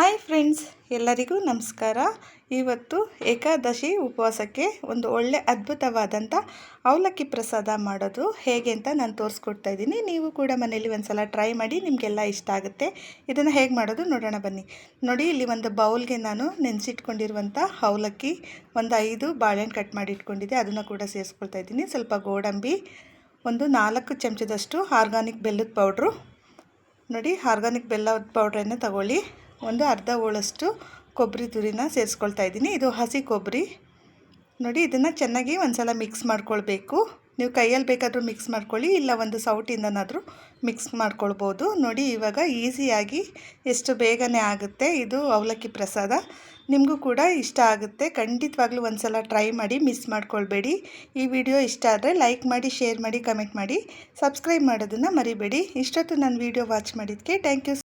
Hi friends, ಎಲ್ಲರಿಗೂ ನಮಸ್ಕಾರ. ಇವತ್ತು ಏಕಾದಶಿ ಉಪವಾಸಕ್ಕೆ ಒಂದು ಒಳ್ಳೆ ಅದ್ಭುತವಾದಂಥ ಅವಲಕ್ಕಿ ಪ್ರಸಾದ ಮಾಡೋದು ಹೇಗೆ ಅಂತ ನಾನು ತೋರಿಸ್ಕೊಡ್ತಾ ಇದ್ದೀನಿ. ನೀವು ಕೂಡ ಮನೇಲಿ ಒಂದು ಸಲ ಟ್ರೈ ಮಾಡಿ, ನಿಮಗೆಲ್ಲ ಇಷ್ಟ ಆಗುತ್ತೆ. ಇದನ್ನು ಹೇಗೆ ಮಾಡೋದು ನೋಡೋಣ ಬನ್ನಿ. ನೋಡಿ, ಇಲ್ಲಿ ಒಂದು ಬೌಲ್ಗೆ ನಾನು ನೆನೆಸಿಟ್ಕೊಂಡಿರುವಂಥ ಅವಲಕ್ಕಿ, ಒಂದು ಐದು ಬಾಳೆಹಣ್ಣು ಕಟ್ ಮಾಡಿ ಇಟ್ಕೊಂಡಿದ್ದೆ ಅದನ್ನು ಕೂಡ ಸೇರಿಸ್ಕೊಳ್ತಾ ಇದ್ದೀನಿ. ಸ್ವಲ್ಪ ಗೋಡಂಬಿ, ಒಂದು ನಾಲ್ಕು ಚಮಚದಷ್ಟು ಆರ್ಗಾನಿಕ್ ಬೆಲ್ಲದ ಪೌಡ್ರು. ನೋಡಿ, ಆರ್ಗಾನಿಕ್ ಬೆಲ್ಲದ ಪೌಡ್ರನ್ನು ತಗೊಳ್ಳಿ. ಒಂದು ಅರ್ಧ ಹೋಳಷ್ಟು ಕೊಬ್ಬರಿ ತುರಿನ ಸೇರಿಸ್ಕೊಳ್ತಾ ಇದ್ದೀನಿ. ಇದು ಹಸಿ ಕೊಬ್ಬರಿ. ನೋಡಿ, ಇದನ್ನು ಚೆನ್ನಾಗಿ ಒಂದು ಸಲ ಮಿಕ್ಸ್ ಮಾಡ್ಕೊಳ್ಬೇಕು. ನೀವು ಕೈಯಲ್ಲಿ ಬೇಕಾದರೂ ಮಿಕ್ಸ್ ಮಾಡ್ಕೊಳ್ಳಿ, ಇಲ್ಲ ಒಂದು ಸೌಟಿಂದನಾದರೂ ಮಿಕ್ಸ್ ಮಾಡ್ಕೊಳ್ಬೋದು. ನೋಡಿ, ಇವಾಗ ಈಸಿಯಾಗಿ ಎಷ್ಟು ಬೇಗನೆ ಆಗುತ್ತೆ ಇದು ಅವಲಕ್ಕಿ ಪ್ರಸಾದ. ನಿಮಗೂ ಕೂಡ ಇಷ್ಟ ಆಗುತ್ತೆ. ಖಂಡಿತವಾಗ್ಲೂ ಒಂದು ಸಲ ಟ್ರೈ ಮಾಡಿ ಮಿಸ್ ಮಾಡ್ಕೊಳ್ಬೇಡಿ. ಈ ವಿಡಿಯೋ ಇಷ್ಟ ಆದರೆ ಲೈಕ್ ಮಾಡಿ ಶೇರ್ ಮಾಡಿ ಕಮೆಂಟ್ ಮಾಡಿ. ಸಬ್ಸ್ಕ್ರೈಬ್ ಮಾಡೋದನ್ನು ಮರಿಬೇಡಿ. ಇಷ್ಟೊತ್ತು ನಾನು ವಿಡಿಯೋ ವಾಚ್ ಮಾಡಿದ್ದಕ್ಕೆ ಥ್ಯಾಂಕ್ ಯು